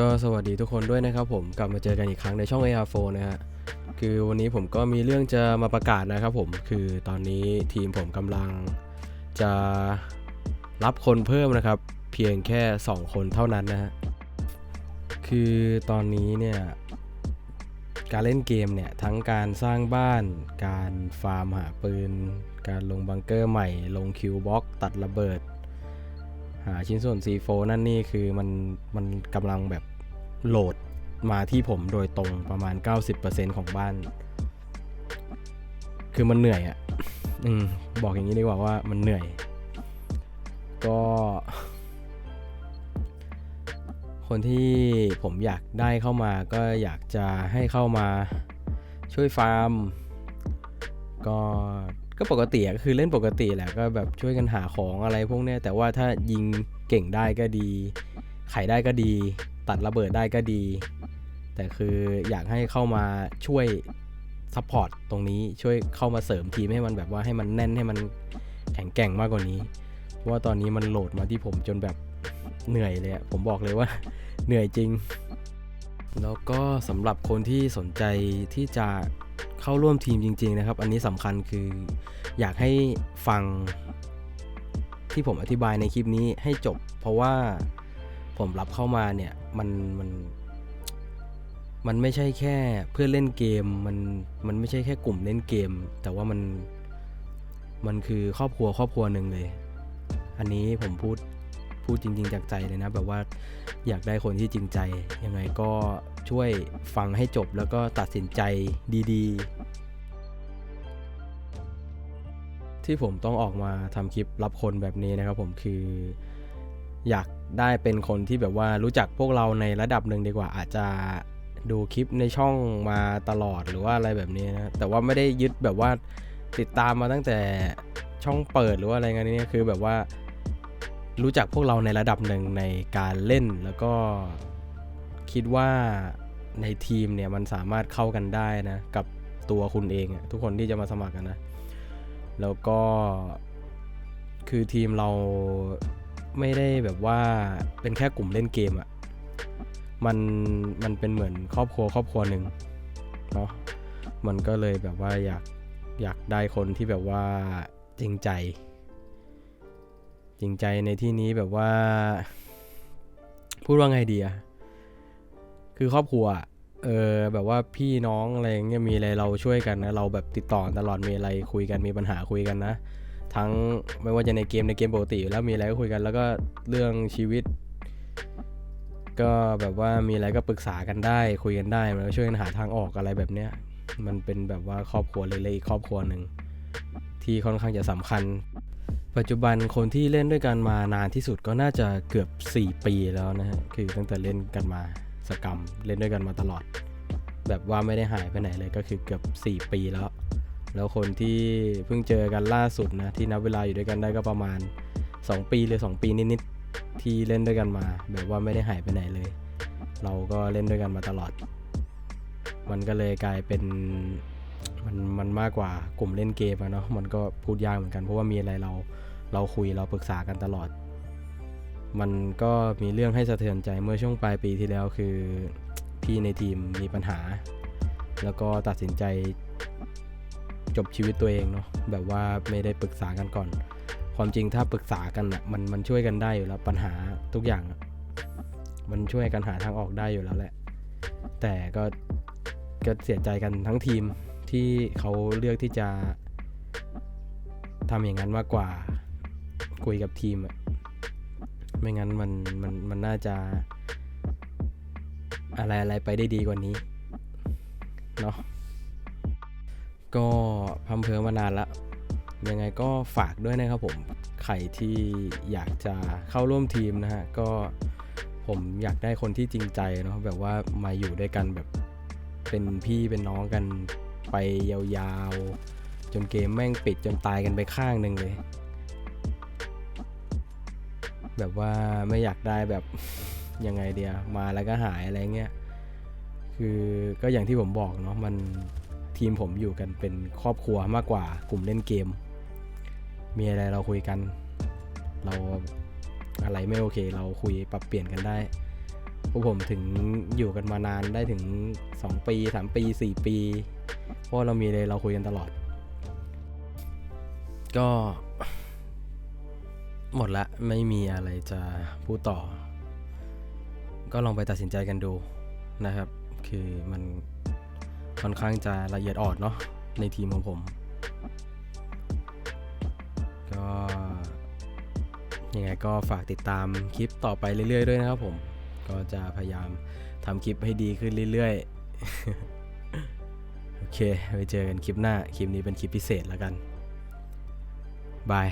ก็สวัสดีทุกคนด้วยนะครับผมกลับมาเจอกันอีกครั้งในช่อง AR4 นะฮะคือวันนี้ผมก็มีเรื่องจะมาประกาศนะครับผมคือตอนนี้ทีมผมกำลังจะรับคนเพิ่มนะครับ เพียงแค่ 2 คนเท่านั้นนะฮะคือตอนนี้เนี่ยการเล่นเกมเนี่ยทั้งการสร้างบ้าน การฟาร์มหาปืน การลงบังเกอร์ใหม่ ลงคิวบ็อกตัดระเบิด หาชิ้นส่วน C4 นั่นนี่คือมันมันกำลังแบบ โหลดมาที่ผมโดยตรงประมาณ 90%ของบ้าน คือมันเหนื่อยอะ่ะอืมบอกอย่างนี้ดีกว่าว่ามันเหนื่อย ก็ คนที่ผมอยากได้เข้ามาก็อยากจะให้เข้ามาช่วยฟาร์ม ก็ก็ปกติอะก็คือเล่นปกติแหละก็แบบช่วยกันหาของอะไรพวกเนี้ยแต่ว่าถ้ายิงเก่งได้ก็ดีไขได้ก็ดี ตัดระเบิดได้ก็ดี แต่คืออยากให้เข้ามาช่วยซัพพอร์ตตรงนี้ช่วยเข้ามาเสริมทีมให้มันแบบว่าให้มันแน่นให้มันแข็งแกร่งมากกว่านี้เพราะว่าตอนนี้มันโหลดมาที่ผมจนแบบเหนื่อยเลยอะผมบอกเลยว่า เหนื่อยจริง แล้วก็สำหรับคนที่สนใจที่จะเข้าร่วมทีมจริง ๆ นะครับ อันนี้สำคัญคืออยากให้ฟังที่ผมอธิบายในคลิปนี้ให้จบ เพราะว่าผมรับเข้ามาเนี่ย มันมัน มันไม่ใช่แค่เพื่อเล่นเกม มันมันไม่ใช่แค่กลุ่มเล่นเกม แต่ว่ามันมันคือครอบครัวครอบครัวหนึ่งเลย อันนี้ผมพูดพูดจริง ๆ จากใจเลยนะ แบบว่าอยากได้คนที่จริงใจ ยังไงก็ช่วยฟังให้จบแล้วก็ตัดสินใจดีๆ ที่ผมต้องออกมาทำคลิปรับคนแบบนี้นะครับผมคือ อยากได้เป็นคนที่แบบว่ารู้จักพวกเราในระดับหนึ่งดีกว่า อาจจะดูคลิปในช่องมาตลอดหรือว่าอะไรแบบนี้นะแต่ว่าไม่ได้ยึดแบบว่าติดตามมาตั้งแต่ช่องเปิดหรือว่าอะไรเงี้ยนี่คือแบบว่ารู้จักพวกเราในระดับหนึ่งในการเล่นแล้วก็คิดว่าในทีมเนี่ยมันสามารถเข้ากันได้นะ กับตัวคุณเอง ทุกคนที่จะมาสมัครกันนะ แล้วก็คือทีมเรา ไม่ได้แบบว่าเป็นแค่กลุ่มเล่นเกมอะมันมันเป็นเหมือนครอบครัวครอบครัวหนึ่งเนาะมันก็เลยแบบว่าอยากอยากได้คนที่แบบว่าจริงใจ จริงใจในที่นี้แบบว่า พูดว่าไงดีอะคือครอบครัวเออแบบว่าพี่น้องอะไรเงี้ยมีอะไรเราช่วยกันนะเราแบบติดต่อตลอดมีอะไรคุยกันมีปัญหาคุยกันนะ ทั้งไม่ว่าจะในเกมในเกมปกติอยู่แล้วมีอะไรก็คุยกันแล้วก็เรื่องชีวิต ก็แบบว่ามีอะไรก็ปรึกษากันได้คุยกันได้มันก็ช่วยกันหาทางออกอะไรแบบเนี้ยมันเป็นแบบว่าครอบครัวเล็กๆอีกครอบครัวหนึ่งที่ค่อนข้างจะสำคัญ ปัจจุบันคนที่เล่นด้วยกันมานานที่สุดก็น่าจะเกือบ 4 ปีแล้วนะฮะคือตั้งแต่เล่นกันมาสกรรมเล่นด้วยกันมาตลอด แบบว่าไม่ได้หายไปไหนเลยก็คือเกือบ 4 ปีแล้ว แล้วคนที่เพิ่งเจอกันล่าสุดนะที่นับเวลาอยู่ด้วยกันได้ก็ประมาณ 2 ปีหรือ 2 ปีนิดๆที่เล่นด้วยกันมา แบบว่าไม่ได้หายไปไหนเลย เราก็เล่นด้วยกันมาตลอด มันก็เลยกลายเป็นมันมันมากกว่ากลุ่มเล่นเกมอะเนาะมันก็พูดยากเหมือนกันเพราะว่ามีอะไรเราเราคุยเราปรึกษากันตลอด มันก็มีเรื่องให้สะเทือนใจเมื่อช่วงปลายปีที่แล้วคือพี่ในทีมมีปัญหา แล้วก็ตัดสินใจ จบชีวิตตัวเองเนาะแบบว่าไม่ได้ปรึกษากันก่อน ความจริงถ้าปรึกษากันอะมันมันช่วยกันได้อยู่แล้วปัญหาทุกอย่างมันช่วยกันหาทางออกได้อยู่แล้วแหละ แต่ก็ก็เสียใจกันทั้งทีมที่เขาเลือกที่จะทำอย่างนั้นมากกว่าคุยกับทีมอะไม่งั้นมันมันมันน่าจะอะไรอะไรไปได้ดีกว่านี้เนาะ ก็พัมเพอมานานละยังไงก็ฝากด้วยนะครับผมใครที่อยากจะเข้าร่วมทีมนะฮะก็ผมอยากได้คนที่จริงใจเนาะแบบว่ามาอยู่ด้วยกันแบบเป็นพี่เป็นน้องกันไปยาวๆ จนเกมแม่งปิดจนตายกันไปข้างหนึ่งเลย แบบว่าไม่อยากได้แบบยังไงเดียมาแล้วก็หายอะไรเงี้ยคือก็อย่างที่ผมบอกเนาะมัน ทีมผมอยู่กันเป็นครอบครัวมากกว่ากลุ่มเล่นเกม มีอะไรเราคุยกัน เราอะไรไม่โอเค เราคุยปรับเปลี่ยนกันได้พวกผมถึงอยู่กันมานานได้ถึง 2 ปี 3 ปี 4 ปี เพราะเรามีเลยเราคุยกันตลอด ก็ หมดละไม่มีอะไรจะพูดต่อ ก็ลองไปตัดสินใจกันดูนะครับ คือมัน ค่อนข้างจะละเอียดอ่อนเนาะในทีมของผม ก็ยังไงก็ฝากติดตามคลิปต่อไปเรื่อยๆด้วยนะครับผม ก็จะพยายามทำคลิปให้ดีขึ้นเรื่อยๆ โอเค ไว้เจอกันคลิปหน้า คลิปนี้เป็นคลิปพิเศษแล้วกัน บาย